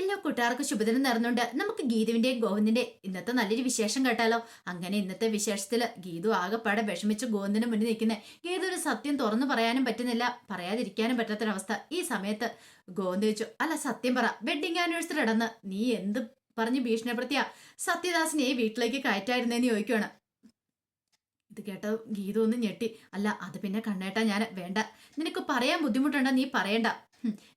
എല്ലാ കൂട്ടുകാർക്കും ശുഭദിനം നേർന്നുകൊണ്ട് നമുക്ക് ഗീതുവിന്റെയും ഗോവിന്ദിന്റെയും ഇന്നത്തെ നല്ലൊരു വിശേഷം കേട്ടാലോ? അങ്ങനെ ഇന്നത്തെ വിശേഷത്തിൽ ഗീതു ആകെപ്പാടെ വിഷമിച്ച് ഗോവിന്ദിന് മുന്നിൽ നിൽക്കുന്നത് ഗീതു ഒരു സത്യം തുറന്നു പറയാനും പറ്റുന്നില്ല. പറയാതിരിക്കാനും പറ്റാത്തൊരവസ്ഥ. ഈ സമയത്ത് ഗോവിന്ദ് ചോദിച്ചു അല്ല സത്യം പറ. വെഡിങ് ആനിവേഴ്സറി ഇടന്ന് നീ എന്ത് പറഞ്ഞ് ഭീഷണിപ്പെടുത്തിയ? സത്യദാസിനെ ഈ വീട്ടിലേക്ക് കയറ്റായിരുന്നേന്ന് ചോദിക്കുകയാണ് ഇത് കേട്ട ഗീതു ഒന്ന് ഞെട്ടി. അല്ല അത് പിന്നെ കണ്ണേട്ടാ ഞാൻ വേണ്ട. നിനക്ക് പറയാൻ ബുദ്ധിമുട്ടുണ്ടോ. നീ പറയണ്ട.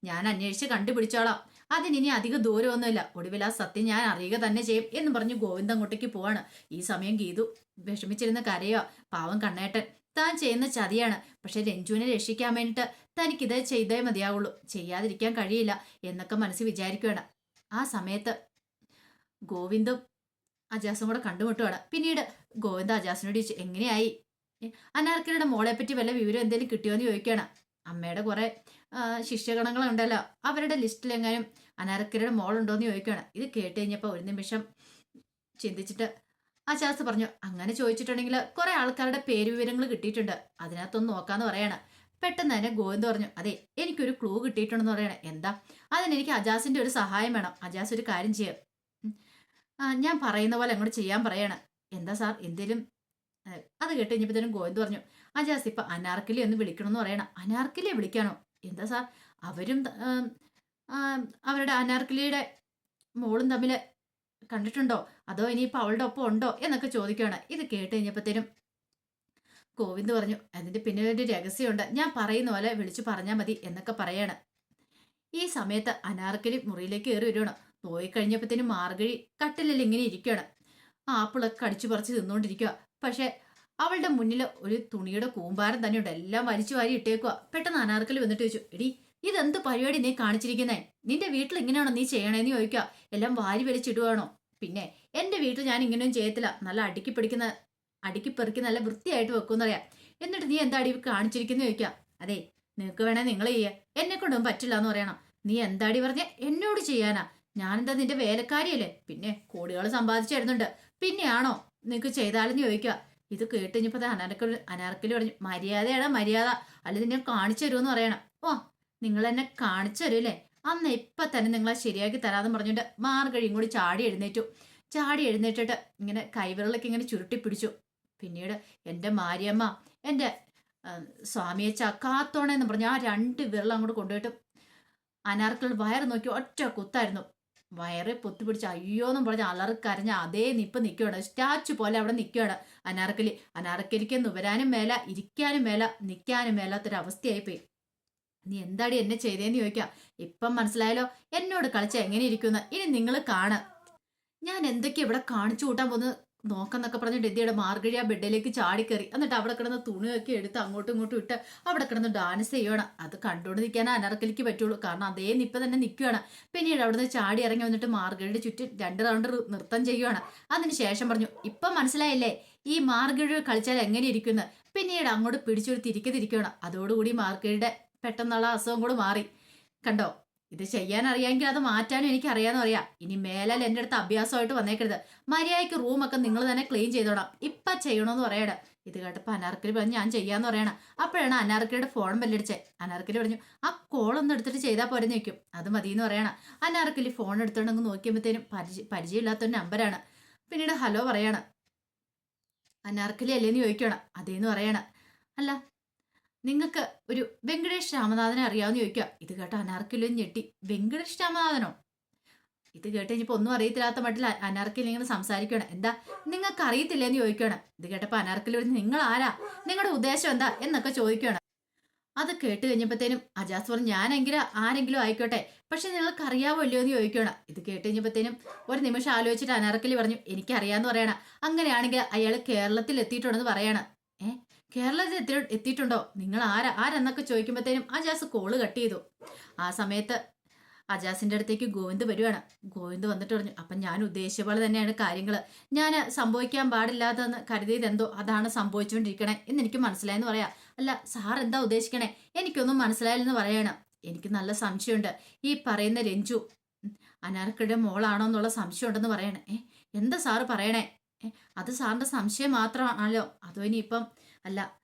ഞാൻ അന്വേഷിച്ച് കണ്ടുപിടിച്ചോളാം. അതിനി അധിക ദൂരമൊന്നുമില്ല. ഒടുവിൽ ആ സത്യം ഞാൻ അറിയുക തന്നെ ചെയ്യും എന്ന് പറഞ്ഞ് ഗോവിന്ദൻ അങ്ങോട്ടേക്ക് പോവാണ്. ഈ സമയം ഗീതു വിഷമിച്ചിരുന്ന കരയോ? പാവം കണ്ണേട്ടൻ. താൻ ചെയ്യുന്ന ചതിയാണ്. പക്ഷെ രഞ്ജുവിനെ രക്ഷിക്കാൻ വേണ്ടിയിട്ട് തനിക്കിത് ചെയ്തേ മതിയാവുള്ളൂ. ചെയ്യാതിരിക്കാൻ കഴിയില്ല എന്നൊക്കെ മനസ്സിൽ വിചാരിക്കുകയാണ് ആ സമയത്ത് ഗോവിന്ദും അജാസും കൂടെ കണ്ടുമുട്ടുകയാണ് പിന്നീട് ഗോവിന്ദ അജാസിനോട് ചോദിച്ചു എങ്ങനെയായി? അനാർക്കലിയുടെ മോളെ പറ്റി വല്ല വിവരം എന്തെങ്കിലും കിട്ടിയോ എന്ന് ചോദിക്കുകയാണ് അമ്മയുടെ കുറെ ശിഷ്യഗണങ്ങളുണ്ടല്ലോ. അവരുടെ ലിസ്റ്റിൽ എങ്ങാനും അനാരക്കരുടെ മോളുണ്ടോ എന്ന് ചോദിക്കുകയാണ്. ഇത് കേട്ട് കഴിഞ്ഞപ്പോൾ ഒരു നിമിഷം ചിന്തിച്ചിട്ട് ആ ശാസ്ത്ര പറഞ്ഞു അങ്ങനെ ചോദിച്ചിട്ടുണ്ടെങ്കിൽ കുറെ ആൾക്കാരുടെ പേര് വിവരങ്ങൾ കിട്ടിയിട്ടുണ്ട്. അതിനകത്തൊന്ന് നോക്കാന്ന് പറയാണ്. പെട്ടെന്ന് തന്നെ ഗോവിന്ദ് പറഞ്ഞു അതെ എനിക്കൊരു ക്ലൂ കിട്ടിയിട്ടുണ്ടെന്ന് പറയണേ. എന്താ? അതിനെനിക്ക് അജാസിന്റെ ഒരു സഹായം വേണം. അജാസ് ഒരു കാര്യം ചെയ്യാം. ഞാൻ പറയുന്ന പോലെ അങ്ങോട്ട് ചെയ്യാൻ പറയാണ്. എന്താ സാർ? എന്തേലും? അത് കേട്ട് കഴിഞ്ഞപ്പോഴത്തേനും ഗോവിന്ദ് പറഞ്ഞു അജാസ് ഇപ്പൊ അനാർക്കിലി ഒന്ന് വിളിക്കണമെന്ന് പറയണം. അനാർക്കിലിയെ വിളിക്കാനോ എന്താ സാർ അവരും അവരുടെ അനാർക്കലിയുടെ മോളും തമ്മിൽ കണ്ടിട്ടുണ്ടോ? അതോ ഇനിയിപ്പോൾ അവളുടെ ഒപ്പം ഉണ്ടോ എന്നൊക്കെ ചോദിക്കുകയാണ്. ഇത് കേട്ട് കഴിഞ്ഞപ്പോഴത്തേനും ഗോവിന്ദ് പറഞ്ഞു അതിന്റെ പിന്നിലൊരു രഹസ്യമുണ്ട്. ഞാൻ പറയുന്ന പോലെ വിളിച്ചു പറഞ്ഞാൽ മതി എന്നൊക്കെ പറയാണ്. ഈ സമയത്ത് അനാർക്കലി മുറിയിലേക്ക് കയറി വരുവാണ്. പോയി കഴിഞ്ഞപ്പോഴത്തേനും മാർഗഴി കട്ടിലിൽ ഇങ്ങനെ ഇരിക്കുകയാണ്. ആപ്പിളൊക്കെ കടിച്ചു പറിച്ച് തിന്നുകൊണ്ടിരിക്കുക പക്ഷെ അവളുടെ മുന്നിൽ ഒരു തുണിയുടെ കൂമ്പാരം തന്നെയുണ്ട് എല്ലാം വലിച്ചു വാരി ഇട്ടേക്കുക പെട്ടെന്ന് അനാർക്കലി വന്നിട്ട് ചോദിച്ചു എടി ഇതെന്ത് പരിപാടി നീ കാണിച്ചിരിക്കുന്നേ? നിന്റെ വീട്ടിൽ ഇങ്ങനെയാണോ നീ ചെയ്യണേന്ന് ചോദിക്കുക എല്ലാം വാരി വലിച്ചിടുവാണോ പിന്നെ എന്റെ വീട്ടിൽ ഞാൻ ഇങ്ങനെയും ചെയ്യത്തില്ല. നല്ല അടുക്കി പിടിക്കുന്ന അടുക്കി പെറുക്കി നല്ല വൃത്തിയായിട്ട് വെക്കുമെന്നറിയാം. എന്നിട്ട് നീ എന്താടി കാണിച്ചിരിക്കുന്നു ചോദിക്കുക അതെ നിനക്ക് വേണേ നിങ്ങൾ ചെയ്യുക എന്നെ കൊണ്ടൊന്നും പറ്റില്ല എന്ന് പറയണം. നീ എന്താടി പറഞ്ഞ? എന്നോട് ചെയ്യാനാ. ഞാനെന്താ നിന്റെ വേലക്കാരിയല്ലേ? പിന്നെ കോടികൾ സമ്പാദിച്ചു തരുന്നുണ്ട്. പിന്നെയാണോ നിനക്ക് ചെയ്താലെന്ന് ചോദിക്കുക ഇത് കേട്ട് കഴിഞ്ഞപ്പോ അനാർക്കൽ അനാർക്കലി പറഞ്ഞു മര്യാദയാണ് മര്യാദ. അല്ലെങ്കിൽ നിന്നെ കാണിച്ചു തരുമെന്ന് പറയണം. ഓ നിങ്ങൾ എന്നെ കാണിച്ചു തരൂല്ലേ? അന്ന് ഇപ്പൊ തന്നെ നിങ്ങളെ ശരിയാക്കി തരാതെന്ന് പറഞ്ഞിട്ട് മാർഗഴിയും കൂടി ചാടി എഴുന്നേറ്റു. ചാടി എഴുന്നേറ്റിട്ട് ഇങ്ങനെ കൈവിരലൊക്കെ ഇങ്ങനെ ചുരുട്ടി പിടിച്ചു. പിന്നീട് എന്റെ മാരിയമ്മ എന്റെ സ്വാമിയച്ച കാത്തോണെന്ന് പറഞ്ഞ് ആ രണ്ട് വിരൽ അങ്ങോട്ട് കൊണ്ടുപോയിട്ട് അനാർക്കൾ വയർ നോക്കി ഒറ്റ കുത്തായിരുന്നു. വയറെ അയ്യോ അയ്യോന്നും പറഞ്ഞ് അലറി കരഞ്ഞ അതേ നിപ്പ് നിൽക്കുകയാണ് സ്റ്റാച്ചു പോലെ അവിടെ നിൽക്കുകയാണ് അനാർക്കലി അനാർക്കലിക്ക് നുവരാനും മേല ഇരിക്കാനും മേല നിൽക്കാനും മേലാത്തൊരവസ്ഥയായിപ്പോയി. നീ എന്താടി എന്നെ ചെയ്തേന്ന് ചോദിക്കാം? ഇപ്പം മനസ്സിലായാലോ എന്നോട് കളിച്ച എങ്ങനെ ഇരിക്കുന്നു ഇനി നിങ്ങൾ കാണ്. ഞാൻ എന്തൊക്കെ ഇവിടെ കാണിച്ചു കൂട്ടാൻ പോകുന്നത്? നോക്കെന്നൊക്കെ പറഞ്ഞ് എന്തിയുടെ മാർഗഴി ബെഡിലേക്ക് ചാടിക്കറി എന്നിട്ട് അവിടെ കിടന്ന് തുണിയൊക്കെ എടുത്ത് അങ്ങോട്ടും ഇങ്ങോട്ടും ഇട്ട് അവിടെ കിടന്ന് ഡാൻസ് ചെയ്യണം അത് കണ്ടുകൊണ്ട് നിൽക്കാൻ അനർക്കലിക്ക് പറ്റുള്ളൂ. കാരണം അതേ നിപ്പ തന്നെ നിൽക്കുകയാണ് പിന്നീട് അവിടുന്ന് ചാടി ഇറങ്ങി വന്നിട്ട് മാർഗഴിയുടെ ചുറ്റും രണ്ട് റൗണ്ട് നൃത്തം ചെയ്യുകയാണ് അതിന് ശേഷം പറഞ്ഞു ഇപ്പം മനസ്സിലായില്ലേ? ഈ മാർഗഴി കളിച്ചാൽ എങ്ങനെ ഇരിക്കുന്നു? പിന്നീട് അങ്ങോട്ട് പിടിച്ചൊരു തിരിക്കതിരിക്കുകയാണ് അതോടുകൂടി മാർഗഴിയുടെ പെട്ടെന്നുള്ള അസുഖം കൂടെ മാറി. കണ്ടോ? ഇത് ചെയ്യാൻ അറിയാമെങ്കിൽ അത് മാറ്റാനും എനിക്ക് അറിയാന്ന് അറിയാം ഇനി മേലാൽ എന്റെ അടുത്ത് അഭ്യാസമായിട്ട് വന്നേക്കരുത്. മര്യാദയ്ക്ക് റൂമൊക്കെ നിങ്ങൾ തന്നെ ക്ലീൻ ചെയ്തോണം. ഇപ്പം ചെയ്യണമെന്ന് പറയണം. ഇത് കേട്ടപ്പോൾ അനാർക്കലി പറഞ്ഞു ഞാൻ ചെയ്യാന്ന് പറയണം. അപ്പോഴാണ് അനാർക്കലിയുടെ ഫോൺ ബെല്ലടിച്ചേ അനാർക്കലി പറഞ്ഞു ആ കോൾ ഒന്ന് എടുത്തിട്ട് ചെയ്താൽ പോരെ നിൽക്കും അത് മതിയെന്ന് പറയണം. അനാർക്കലി ഫോൺ എടുത്തോണ്ടെങ്കിൽ നോക്കിയപ്പോഴത്തേനും പരിചയ പരിചയമില്ലാത്തൊരു നമ്പരാണ് പിന്നീട് ഹലോ പറയണം. അനാർക്കലി അല്ലേന്ന് ചോദിക്കണം. അതേന്ന് പറയണം. അല്ല നിങ്ങൾക്ക് ഒരു വെങ്കടേഷ് രാമനാഥനെ അറിയാമെന്ന് ചോദിക്കുക ഇത് കേട്ട അനാർക്കിലും ഞെട്ടി. വെങ്കടേഷ് രാമനാഥനോ? ഇത് കേട്ട് കഴിഞ്ഞപ്പോൾ ഒന്നും അറിയത്തില്ലാത്ത മട്ടിൽ അനാർക്കിൽ ഇങ്ങനെ സംസാരിക്കണം എന്താ? നിങ്ങൾക്ക് അറിയത്തില്ലെന്ന് ചോദിക്കണം ഇത് കേട്ടപ്പോൾ അനാർക്കിൽ പറഞ്ഞു നിങ്ങൾ ആരാ? നിങ്ങളുടെ ഉദ്ദേശം എന്താ? എന്നൊക്കെ ചോദിക്കണം അത് കേട്ട് കഴിഞ്ഞപ്പോഴത്തേനും അജാസ് പറഞ്ഞു ഞാനെങ്കിലും ആരെങ്കിലും ആയിക്കോട്ടെ. പക്ഷെ നിങ്ങൾക്ക് അറിയാവോ എന്ന് ചോദിക്കണം ഇത് കേട്ട് കഴിഞ്ഞപ്പോഴത്തേനും ഒരു നിമിഷം ആലോചിച്ചിട്ട് അനാർക്കലി പറഞ്ഞു എനിക്കറിയാന്ന് പറയണം. അങ്ങനെയാണെങ്കിൽ അയാൾ കേരളത്തിൽ എത്തിയിട്ടുണ്ടെന്ന് പറയണം. കേരളത്തിൽ എത്തി എത്തിയിട്ടുണ്ടോ? നിങ്ങൾ ആരാ ആരെന്നൊക്കെ ചോദിക്കുമ്പോഴത്തേനും അജാസ് കോൾ കട്ട് ചെയ്തു. ആ സമയത്ത് അജാസിന്റെ അടുത്തേക്ക് ഗോവിന്ദ് വരുവാണ്. ഗോവിന്ദ് വന്നിട്ട് പറഞ്ഞു അപ്പം ഞാൻ ഉദ്ദേശിച്ച പോലെ തന്നെയാണ് കാര്യങ്ങൾ ഞാൻ സംഭവിക്കാൻ പാടില്ലാതെന്ന് കരുതിയത് എന്തോ? അതാണ് സംഭവിച്ചുകൊണ്ടിരിക്കണേ. എന്ന് എനിക്ക് മനസ്സിലായെന്ന് പറയാം. അല്ല സാർ എന്താ ഉദ്ദേശിക്കണേ? എനിക്കൊന്നും മനസ്സിലായില്ലെന്ന് പറയണം. എനിക്ക് നല്ല സംശയമുണ്ട്. ഈ പറയുന്ന രഞ്ജു അനാർക്കയുടെ മോളാണോ എന്നുള്ള സംശയം ഉണ്ടെന്ന് പറയണേ എന്താ സാറ് പറയണേ? അത് സാറിന്റെ സംശയം മാത്രമാണല്ലോ. അതോ ഇനിയിപ്പം അല്ല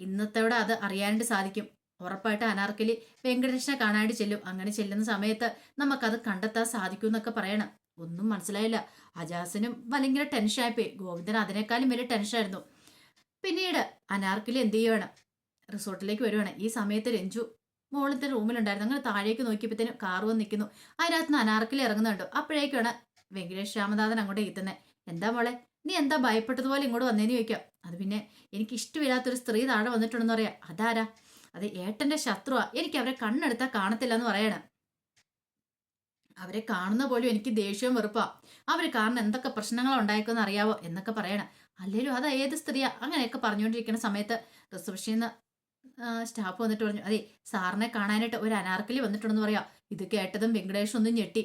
ഇന്നത്തോടെ അത് അറിയാനായിട്ട് സാധിക്കും. ഉറപ്പായിട്ട് അനാർക്കലി വെങ്കടേഷിനെ കാണാനായിട്ട് ചെല്ലും. അങ്ങനെ ചെല്ലുന്ന സമയത്ത് നമുക്കത് കണ്ടെത്താൻ സാധിക്കും എന്നൊക്കെ പറയണം. ഒന്നും മനസ്സിലായില്ല. അജാസിനും ഭയങ്കര ടെൻഷനായിപ്പോയി ഗോവിന്ദൻ അതിനേക്കാളും വലിയ ടെൻഷനായിരുന്നു പിന്നീട് അനാർക്കലി എന്ത് ചെയ്യുവാണ്? റിസോർട്ടിലേക്ക് വരുവാണ്. ഈ സമയത്ത് രഞ്ജു മുകളിലത്തെ റൂമിലുണ്ടായിരുന്നു. അങ്ങനെ താഴേക്ക് നോക്കിയപ്പോഴത്തേനും കാർ വന്ന് നിൽക്കുന്നു. അതിനകത്ത് നിന്ന് അനാർക്കലി ഇറങ്ങുന്നുണ്ട്. അപ്പോഴേക്കാണ് വെങ്കടേഷ് രാമനാഥൻ അങ്ങോട്ട് എത്തുന്നത് എന്താ മോളെ? നീ എന്താ ഭയപ്പെട്ടതുപോലെ ഇങ്ങോട്ട് വന്നേന്ന് ചോദിക്കാം. അത് പിന്നെ എനിക്ക് ഇഷ്ടമില്ലാത്തൊരു സ്ത്രീ താഴെ വന്നിട്ടുണ്ടെന്ന് പറയാം. അതാരാ? അത് ഏട്ടന്റെ ശത്രുവാ. എനിക്ക് അവരെ കണ്ണെടുത്താൽ കാണത്തില്ല എന്ന് പറയണം. അവരെ കാണുന്ന പോലും എനിക്ക് ദേഷ്യവും വെറുപ്പാ. അവർ കാരണം എന്തൊക്കെ പ്രശ്നങ്ങൾ ഉണ്ടായേക്കെന്ന് അറിയാവോ എന്നൊക്കെ പറയണം. അല്ലേലും അത് ഏത് സ്ത്രീയാ? അങ്ങനെയൊക്കെ പറഞ്ഞുകൊണ്ടിരിക്കുന്ന സമയത്ത് റിസപ്ഷനിൽ സ്റ്റാഫ് വന്നിട്ട് പറഞ്ഞു അതെ സാറിനെ കാണാനായിട്ട് ഒരു അനാർക്കലി വന്നിട്ടുണ്ടെന്ന് പറയാം. ഇത് കേട്ടതും വെങ്കടേഷ് ഒന്നും ഞെട്ടി.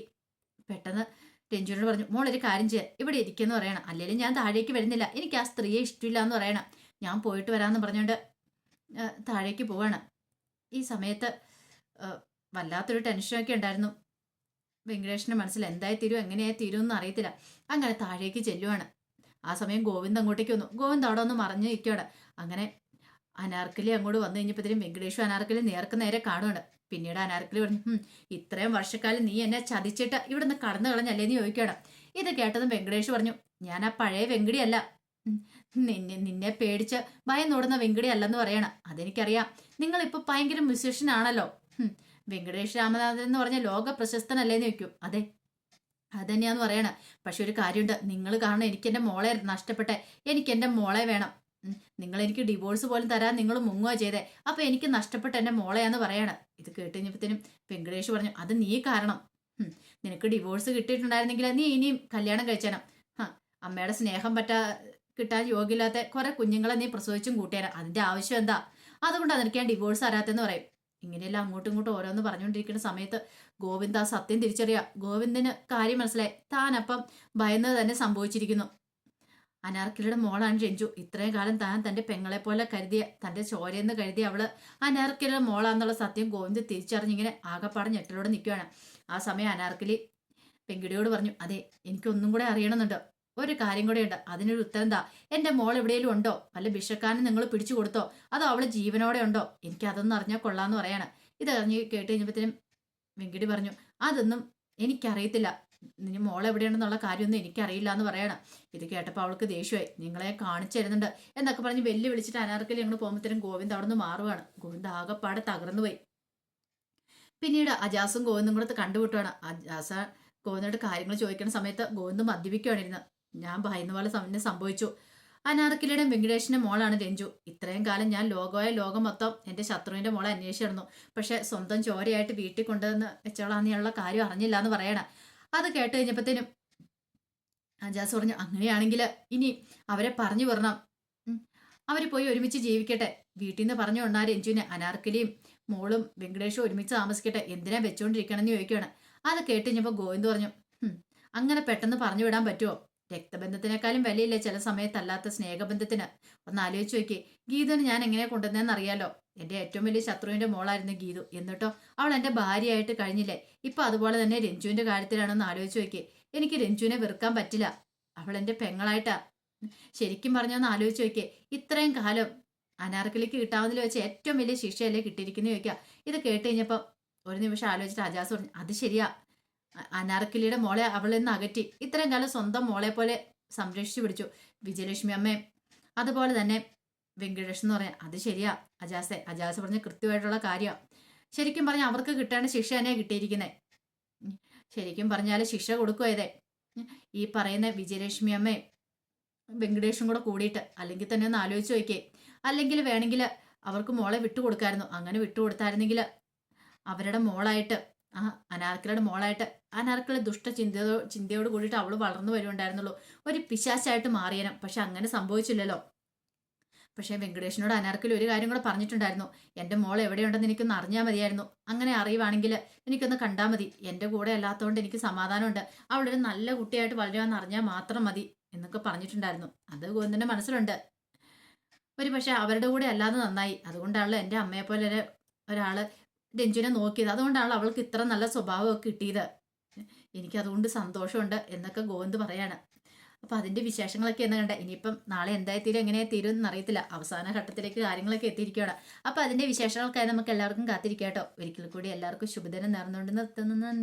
പെട്ടെന്ന് രഞ്ജുനോട് പറഞ്ഞു മോൾ ഒരു കാര്യം ചെയ്യാം. ഇവിടെ ഇരിക്കുന്നു പറയണം. അല്ലെങ്കിൽ ഞാൻ താഴേക്ക് വരുന്നില്ല. എനിക്ക് ആ സ്ത്രീയെ ഇഷ്ടമില്ല എന്ന് പറയണം. ഞാൻ പോയിട്ട് വരാമെന്ന് പറഞ്ഞുകൊണ്ട് താഴേക്ക് പോവാണ്. ഈ സമയത്ത് വല്ലാത്തൊരു ടെൻഷനൊക്കെ ഉണ്ടായിരുന്നു. വെങ്കടേഷിന്റെ മനസ്സിൽ എന്തായി തീരും എങ്ങനെയായി തീരും എന്ന് അറിയത്തില്ല. അങ്ങനെ താഴേക്ക് ചെല്ലുവാണ്. ആ സമയം ഗോവിന്ദ് അങ്ങോട്ടേക്ക് വന്നു. ഗോവിന്ദ് അവിടെ ഒന്ന് മറിഞ്ഞു നിൽക്കുകയാണ് അങ്ങനെ അനാർക്കലി അങ്ങോട്ട് വന്നു കഴിഞ്ഞപ്പോഴത്തേനും വെങ്കടേഷും അനാർക്കലി നേർക്ക് നേരെ കാണുകയാണ് പിന്നീട് അനാർക്കലി പറഞ്ഞു ഇത്രയും വർഷക്കാലം നീ എന്നെ ചതിച്ചിട്ട് ഇവിടെ നിന്ന് കടന്നു കളഞ്ഞല്ലേ നീ ചോദിക്കണം ഇത് കേട്ടതും വെങ്കടേഷ് പറഞ്ഞു ഞാൻ ആ പഴയ വെങ്കിടിയല്ല. നിന്നെ നിന്നെ പേടിച്ച് ഭയന്നോടുന്ന വെങ്കടി അല്ലെന്ന് പറയണം. അതെനിക്കറിയാം. നിങ്ങളിപ്പോ ഭയങ്കര മ്യൂസീഷ്യൻ ആണല്ലോ. വെങ്കടേഷ് രാമനാഥൻ എന്ന് പറഞ്ഞ ലോക പ്രശസ്തനല്ലേന്ന് ചോദിക്കും. അതെ അതന്നെയാന്ന് പറയണ. പക്ഷെ ഒരു കാര്യമുണ്ട്. നിങ്ങൾ കാരണം എനിക്ക് എന്റെ മോളെ നഷ്ടപ്പെട്ടെ. എനിക്ക് എന്റെ മോളെ വേണം. നിങ്ങൾ എനിക്ക് ഡിവോഴ്സ് പോലും തരാൻ നിങ്ങൾ മുങ്ങുക ചെയ്തേ. അപ്പൊ എനിക്ക് നഷ്ടപ്പെട്ട എന്റെ മോളെയാന്ന് പറയണം. ഇത് കേട്ടുകഴിഞ്ഞപ്പത്തേനും വെങ്കടേഷ് പറഞ്ഞു അത് നീ കാരണം. നിനക്ക് ഡിവോഴ്സ് കിട്ടിയിട്ടുണ്ടായിരുന്നെങ്കിൽ നീ ഇനിയും കല്യാണം കഴിച്ചേനം. അമ്മയുടെ സ്നേഹം പറ്റാ കിട്ടാൻ യോഗ്യമില്ലാത്ത കുറെ കുഞ്ഞുങ്ങളെ നീ പ്രസവിച്ചും കൂട്ടിയാൽ അതിന്റെ ആവശ്യം എന്താ? അതുകൊണ്ടാണ് നിനക്ക് ഞാൻ ഡിവോഴ്സ് തരാത്തെന്ന് പറയും. ഇങ്ങനെയെല്ലാം അങ്ങോട്ടും ഇങ്ങോട്ടും ഓരോന്ന് പറഞ്ഞുകൊണ്ടിരിക്കുന്ന സമയത്ത് ഗോവിന്ദ് ആ സത്യം തിരിച്ചറിയാം. ഗോവിന്ദന് കാര്യം മനസ്സിലായി. താനപ്പം ഭയന്നത് തന്നെ സംഭവിച്ചിരിക്കുന്നു. അനാർക്കിലിയുടെ മോളാണ് രഞ്ജു. ഇത്രയും കാലം താൻ തന്റെ പെങ്ങളെ പോലെ കരുതിയ തന്റെ ചോരയെന്ന് കരുതിയ അവൾ അനാർക്കിലിയുടെ മോളാന്നുള്ള സത്യം ഗോവിന്ദ് തിരിച്ചറിഞ്ഞിങ്ങനെ ആകെപ്പാട് ഞെട്ടലോടെ നിൽക്കുകയാണ്. ആ സമയം അനാർക്കിളി പെങ്കിടിയോട് പറഞ്ഞു അതെ എനിക്കൊന്നും കൂടെ അറിയണമെന്നുണ്ട്. ഒരു കാര്യം കൂടെ ഉണ്ട്. അതിനൊരു ഉത്തരം എന്താ എന്റെ മോൾ എവിടെയെങ്കിലും ഉണ്ടോ? വല്ല ബിഷക്കാനെ നിങ്ങൾ പിടിച്ചു കൊടുത്തോ? അതോ അവൾ ജീവനോടെ ഉണ്ടോ? എനിക്ക് അതൊന്നും അറിഞ്ഞാൽ കൊള്ളാന്ന് പറയാണ്. ഇത് അറിഞ്ഞ് കേട്ട് കഴിഞ്ഞപ്പോഴത്തേനും വെങ്കിടി പറഞ്ഞു അതൊന്നും എനിക്കറിയത്തില്ല. നിന്റെ മോൾ എവിടെയാണെന്നുള്ള കാര്യമൊന്നും എനിക്കറിയില്ല എന്ന് പറയണം. ഇത് കേട്ടപ്പോൾ അവൾക്ക് ദേഷ്യമായി. നിങ്ങളെ കാണിച്ചു തരുന്നുണ്ട് എന്നൊക്കെ പറഞ്ഞ് വെല്ലു വിളിച്ചിട്ട് അനാർക്കലി ഞങ്ങൾ പോകുമ്പോഴത്തേനും ഗോവിന്ദ് അവിടെ നിന്ന് മാറുവാണ്. ഗോവിന്ദ് ആകെപ്പാടെ തകർന്നു പോയി. പിന്നീട് അജാസും ഗോവിന്ദും കൂടെ കണ്ടുവിട്ടുവാണ് അജാസ ഗോവിന്ദോട് കാര്യങ്ങൾ ചോദിക്കുന്ന സമയത്ത് ഗോവിന്ദ് മദ്യപിക്കുകയാണ് ഞാൻ ഭയന്ന പോലെ സമയം സംഭവിച്ചു. അനാർക്കിലിയുടെ വെങ്കടേഷിന്റെ മോളാണ് രഞ്ജു. ഇത്രയും കാലം ഞാൻ ലോകമായ ലോകം മൊത്തം എന്റെ ശത്രുവിന്റെ മോളെ അന്വേഷിച്ചിരുന്നു. പക്ഷെ സ്വന്തം ചോരയായിട്ട് വീട്ടിൽ കൊണ്ടുവന്ന് വെച്ചോളാന്നുള്ള കാര്യം അറിഞ്ഞില്ല എന്ന് പറയണ. അത് കേട്ട് കഴിഞ്ഞപ്പോഴത്തേനും അജാസ് പറഞ്ഞു അങ്ങനെയാണെങ്കിൽ ഇനി അവരെ പറഞ്ഞു വരണം അവർ പോയി ഒരുമിച്ച് ജീവിക്കട്ടെ. വീട്ടിൽ നിന്ന് പറഞ്ഞു കൊണ്ടാ രഞ്ജുവിനെ അനാർക്കലിയും മോളും വെങ്കടേഷും ഒരുമിച്ച് താമസിക്കട്ടെ. എന്തിനാ വെച്ചോണ്ടിരിക്കണം എന്ന് ചോദിക്കുകയാണ് അത് കേട്ട് കഴിഞ്ഞപ്പോൾ ഗോവിന്ദ് പറഞ്ഞു അങ്ങനെ പെട്ടെന്ന് പറഞ്ഞു വിടാൻ പറ്റുമോ രക്തബന്ധത്തിനേക്കാളും വിലയില്ല ചില സമയത്തല്ലാത്ത സ്നേഹബന്ധത്തിന്? ഒന്ന് ആലോചിച്ച് നോക്കി ഗീതുവിന് ഞാൻ എങ്ങനെ കൊണ്ടുവന്നതെന്ന് അറിയാലോ. എന്റെ ഏറ്റവും വലിയ ശത്രുവിന്റെ മോളായിരുന്നു ഗീതു. എന്നിട്ടോ? അവൾ എന്റെ ഭാര്യയായിട്ട് കഴിഞ്ഞില്ലേ? ഇപ്പൊ അതുപോലെ തന്നെ രഞ്ജുവിന്റെ കാര്യത്തിലാണെന്ന് ആലോചിച്ച് നോക്കി എനിക്ക് രഞ്ജുവിനെ വെറുക്കാൻ പറ്റില്ല. അവൾ എന്റെ പെങ്ങളായിട്ടാ. ശരിക്കും പറഞ്ഞൊന്ന് ആലോചിച്ച് നോക്കിയേ. ഇത്രയും കാലം അനാർക്കലിക്ക് കിട്ടാവുന്നതിൽ വെച്ച് ഏറ്റവും വലിയ ശിക്ഷയല്ലേ കിട്ടിയിരിക്കുന്നത് ചോദിക്കുക ഇത് കേട്ട് കഴിഞ്ഞപ്പോൾ ഒരു നിമിഷം ആലോചിച്ചിട്ട് അജാസ് പറഞ്ഞു. അത് ശരിയാ. അനാർക്കലിയുടെ മോളെ അവൾ നിന്ന് അകറ്റി. ഇത്രയും കാലം സ്വന്തം മോളെ പോലെ സംരക്ഷിച്ചു പിടിച്ചു. വിജയലക്ഷ്മി അമ്മേ അതുപോലെ തന്നെ വെങ്കടേഷ് എന്ന് പറയാം. അത് ശരിയാ. അജാസെ അജാസ് പറഞ്ഞ കൃത്യമായിട്ടുള്ള കാര്യം. ശരിക്കും പറഞ്ഞാൽ അവർക്ക് കിട്ടേണ്ട ശിക്ഷ തന്നെയാണ് കിട്ടിയിരിക്കുന്നത് ശരിക്കും പറഞ്ഞാൽ ശിക്ഷ കൊടുക്കുവതേ ഈ പറയുന്ന വിജയലക്ഷ്മി അമ്മേ വെങ്കടേഷും കൂടെ കൂടിയിട്ട് അല്ലെങ്കിൽ തന്നെ ഒന്ന് ആലോചിച്ച് നോക്കിയേ. അല്ലെങ്കിൽ വേണമെങ്കിൽ അവർക്ക് മോളെ വിട്ടുകൊടുക്കായിരുന്നു. അങ്ങനെ വിട്ടുകൊടുത്തായിരുന്നെങ്കിൽ അവരുടെ മോളായിട്ട് ആ അനാർക്കലയുടെ മോളായിട്ട് ദുഷ്ട ചിന്തയോ ചിന്തയോട് കൂടിയിട്ട് അവൾ വളർന്നു വരുന്നുണ്ടായിരുന്നുള്ളൂ ഒരു പിശാച്ചായിട്ട് മാറിയനം. പക്ഷെ അങ്ങനെ സംഭവിച്ചില്ലല്ലോ. പക്ഷേ വെങ്കടേഷിനോട് അനാർക്കലി ഒരു കാര്യം കൂടെ പറഞ്ഞിട്ടുണ്ടായിരുന്നു. എന്റെ മോൾ എവിടെയുണ്ടെന്ന് എനിക്കൊന്ന് അറിഞ്ഞാൽ മതിയായിരുന്നു. അങ്ങനെ അറിയുവാണെങ്കിൽ എനിക്കൊന്ന് കണ്ടാൽ മതി. എന്റെ കൂടെ അല്ലാത്തതുകൊണ്ട് എനിക്ക് സമാധാനമുണ്ട്. അവളൊരു നല്ല കുട്ടിയായിട്ട് വളരുവാന്ന് അറിഞ്ഞാൽ മാത്രം മതി എന്നൊക്കെ പറഞ്ഞിട്ടുണ്ടായിരുന്നു. അത് ഗോവിന്ദന്റെ മനസ്സിലുണ്ട്. ഒരു പക്ഷേ അവരുടെ കൂടെ അല്ലാതെ നന്നായി. അതുകൊണ്ടാണല്ലോ എന്റെ അമ്മയെ പോലെ രഞ്ജുനെ നോക്കിയത്. അതുകൊണ്ടാണ് അവൾക്ക് ഇത്ര നല്ല സ്വഭാവമൊക്കെ കിട്ടിയത്. എനിക്ക് അതുകൊണ്ട് സന്തോഷമുണ്ട് എന്നൊക്കെ ഗോവിന്ദ് പറയാണ്. അപ്പം അതിന്റെ വിശേഷങ്ങളൊക്കെ എന്ന് കണ്ട? ഇനിയിപ്പം നാളെ എന്തായി തീരും എങ്ങനെ തീരും എന്ന് അറിയത്തില്ല. അവസാന ഘട്ടത്തിലേക്ക് കാര്യങ്ങളൊക്കെ എത്തിയിരിക്കുകയാണ് അപ്പം അതിന്റെ വിശേഷങ്ങൾക്കായി നമുക്ക് എല്ലാവർക്കും കാത്തിരിക്കാം കേട്ടോ. ഒരിക്കൽ കൂടി എല്ലാവർക്കും ശുഭദിനം നേർന്നുകൊണ്ട് നിർത്തുന്നു. നന്ദി.